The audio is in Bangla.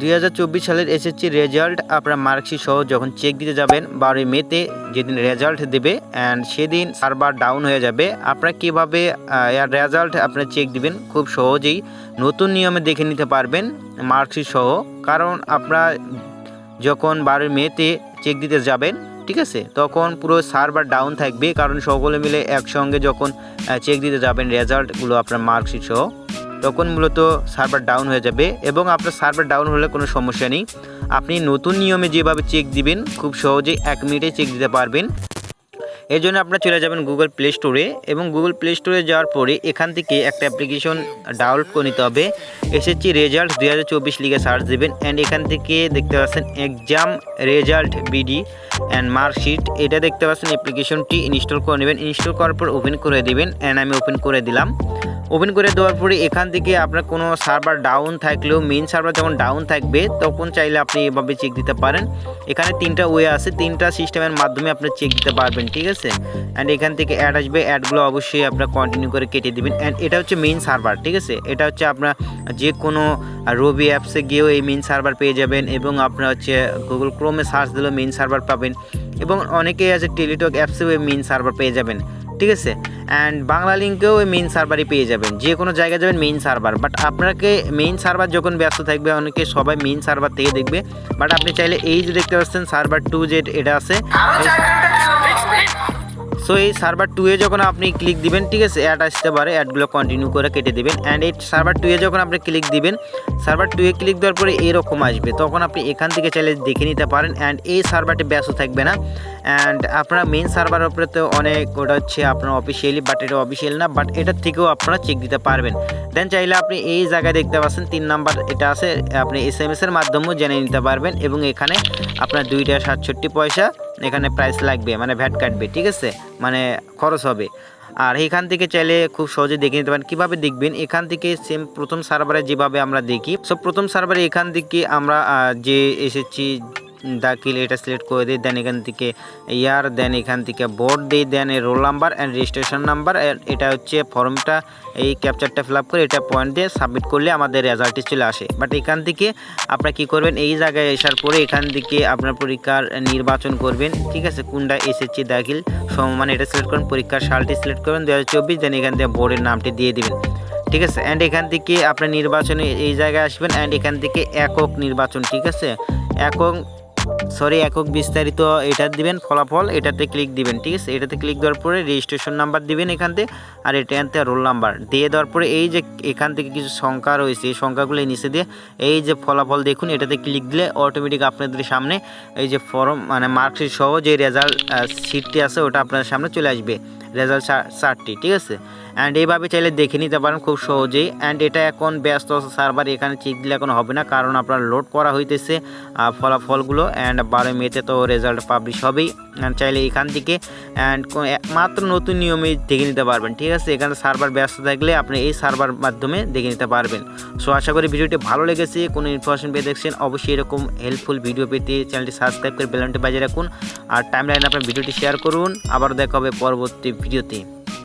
দুই হাজার চব্বিশ সালের এসএসসি রেজাল্ট আপনার মার্কশিট সহ যখন চেক দিতে যাবেন, বারোই মেতে যেদিন রেজাল্ট দেবে অ্যান্ড সেদিন সার্ভার ডাউন হয়ে যাবে, আপনারা কীভাবে এর রেজাল্ট আপনার চেক দিবেন খুব সহজেই নতুন নিয়মে দেখে নিতে পারবেন মার্কশিট সহ, কারণ আপনারা যখন বারোই মেতে চেক দিতে যাবেন, ঠিক আছে, তখন পুরো সার্ভার ডাউন থাকবে, কারণ সকলে মিলে একসঙ্গে যখন চেক দিতে যাবেন রেজাল্টগুলো আপনার মার্কশিট সহ। তখন মূলত সার্ভার ডাউন হয়ে যাবে এবং আপনার সার্ভার ডাউন হলে কোনো সমস্যা নেই। আপনি নতুন নিয়মে যেভাবে চেক দিবেন, খুব সহজেই এক মিনিটে চেক দিতে পারবেন। এর জন্য আপনারা চলে যাবেন গুগল প্লে স্টোরে এবং গুগল প্লে স্টোরে যাওয়ার পরে এখান থেকে একটা অ্যাপ্লিকেশন ডাউনলোড করে নিতে হবে। এসএসসি রেজাল্ট দুই হাজার চব্বিশ লিগে সার্চ দেবেন অ্যান্ড এখান থেকে দেখতে পাচ্ছেন exam result BD and marksheet এটা দেখতে পাচ্ছেন অ্যাপ্লিকেশনটি ইনস্টল করে নেবেন। ইনস্টল করার পর ওপেন করে দেবেন অ্যান্ড আমি ওপেন করে দিলাম। ওপেন করে দেওয়ার পরে এখান থেকে আপনার কোনো সার্ভার ডাউন থাকলেও মেন সার্ভার যখন ডাউন থাকবে, তখন চাইলে আপনি এভাবে চেক দিতে পারেন। এখানে তিনটা ওয়ে আছে, তিনটা সিস্টেমের মাধ্যমে আপনি চেক দিতে পারবেন, ঠিক আছে? অ্যান্ড এখান থেকে অ্যাড আসবে অ্যাডগুলো অবশ্যই আপনার কন্টিনিউ করে কেটে দিবেন। অ্যান্ড এটা হচ্ছে মেইন সার্ভার, ঠিক আছে? এটা হচ্ছে আপনার যে কোনো রবি অ্যাপসে গিয়েও এই মেইন সার্ভার পেয়ে যাবেন এবং আপনার হচ্ছে গুগল ক্রোমে সার্চ দিলেও মেইন সার্ভার পাবেন। এবং অনেকেই আছে টেলিটক অ্যাপসেও এই মেইন সার্ভার পেয়ে যাবেন। ঠিক আছে? অ্যান্ড বাংলা লিঙ্কেও ওই মেইন সার্ভারই পেয়ে যাবেন। যে কোনো জায়গায় যাবেন মেইন সার্ভার বাট আপনাকে মেইন সার্ভার যখন ব্যস্ত থাকবে, অনেকে সবাই মেইন সার্ভার থেকে দেখবে। বাট আপনি চাইলে এই যে দেখতে পাচ্ছেন সার্ভার টু যে এটা আছে। সো এই সার্ভার টু এ যখন আপনি ক্লিক দিবেন, ঠিক আছে অ্যাড আসতে পারে অ্যাডগুলো কন্টিনিউ করে কেটে দিবেন অ্যান্ড এই সার্ভার টু এ যখন আপনি ক্লিক দিবেন সার্ভার টু এ ক্লিক দেওয়ার পরে এরকম আসবে। তখন আপনি এখান থেকে চাইলে দেখে নিতে পারেন অ্যান্ড এই সার্ভারটি ব্যস্ত থাকবে না অ্যান্ড আপনার মেইন সার্ভার উপরে তো অনেক, ওটা হচ্ছে আপনার অফিসিয়ালি বাট এটা অফিসিয়াল না বাট এটার থেকেও আপনারা চেক দিতে পারবেন। দেন চাইলে আপনি এই জায়গায় দেখতে পাচ্ছেন, তিন নাম্বার এটা আছে, আপনি এস এম এসের মাধ্যমেও জেনে নিতে পারবেন, এবং এখানে আপনার দুইটা সাতষট্টি পয়সা এখানে প্রাইস লাগবে মানে ভ্যাট কাটবে, ঠিক আছে? মানে খরচ হবে। আর এখান থেকে চাইলে খুব সহজে দেখে নিতে পারেন। কীভাবে দেখবেন? এখান থেকে সেম প্রথম সার্ভারে যেভাবে আমরা দেখি সব প্রথম সার্ভারে এখান থেকে আমরা যে এসেছি দাখিল এটা সিলেক্ট করে দিই দেন এখান থেকে ইয়ার দেন এখান থেকে বোর্ড দিই then roll number and registration number এটা হচ্ছে ফর্মটা এই ক্যাপচারটা ফিল আপ করে এটা পয়েন্ট দিয়ে সাবমিট করলে আমাদের রেজাল্টটি চলে আসে। বাট এখান থেকে আপনারা কী করবেন, এই জায়গায় আসার পরে এখান থেকে আপনার পরীক্ষার নির্বাচন করবেন, ঠিক আছে? কোনটা এসেছে দাখিল সমমান এটা সিলেক্ট করুন, পরীক্ষার সালটি সিলেক্ট করবেন দু হাজার চব্বিশ দেন এখান থেকে বোর্ডের নামটি দিয়ে দিবেন, ঠিক আছে? অ্যান্ড এখান থেকে আপনার নির্বাচনে এই জায়গায় আসবেন অ্যান্ড এখান থেকে একক নির্বাচন, ঠিক আছে? একক সরি, একক বিস্তারিত এটা দিবেন, ফলাফল এটাতে ক্লিক দিবেন, ঠিক আছে? এটাতে ক্লিক দেওয়ার পরে রেজিস্ট্রেশন নাম্বার দিবেন এখান থেকে, আর এটা আনতে রোল নাম্বার দিয়ে দেওয়ার পরে এই যে এখান থেকে কিছু সংখ্যা রয়েছে, এই সংখ্যাগুলো নিচে দিয়ে, এই যে ফলাফল দেখুন, এটাতে ক্লিক দিলে অটোমেটিক আপনাদের সামনে এই যে ফর্ম মানে মার্কশিট সহ যে রেজাল্ট সিটটি আছে, ওটা আপনাদের সামনে চলে আসবে। রেজাল্ট চারটি ঠিক আছে? অ্যান্ড এইভাবে চাইলে দেখে নিতে পারেন খুব সহজেই। অ্যান্ড এটা এখন ব্যস্ত সার্ভার এখানে চেক দিলে এখন হবে না, কারণ আপনার লোড করা হইতেছে ফলাফলগুলো। অ্যান্ড বারো মেতে তো রেজাল্ট পাবলিশ হবেই। অ্যান্ড চাইলে এখান থেকে অ্যান্ড মাত্র নতুন নিয়মে দেখে নিতে পারবেন, ঠিক আছে? এখানে সার্ভার ব্যস্ত থাকলে আপনি এই সার্ভার মাধ্যমে দেখে নিতে পারবেন। সো আশা করি ভিডিওটি ভালো লেগেছে। কোনো ইনফরমেশন পেয়ে দেখছেন, অবশ্যই এরকম হেল্পফুল ভিডিও পেতে চ্যানেলটি সাবস্ক্রাইব করে বেলনটি বাজিয়ে রাখুন। আর টাইম লাইনে আপনার ভিডিওটি শেয়ার করুন। আবার দেখা হবে পরবর্তী ভিডিওতে।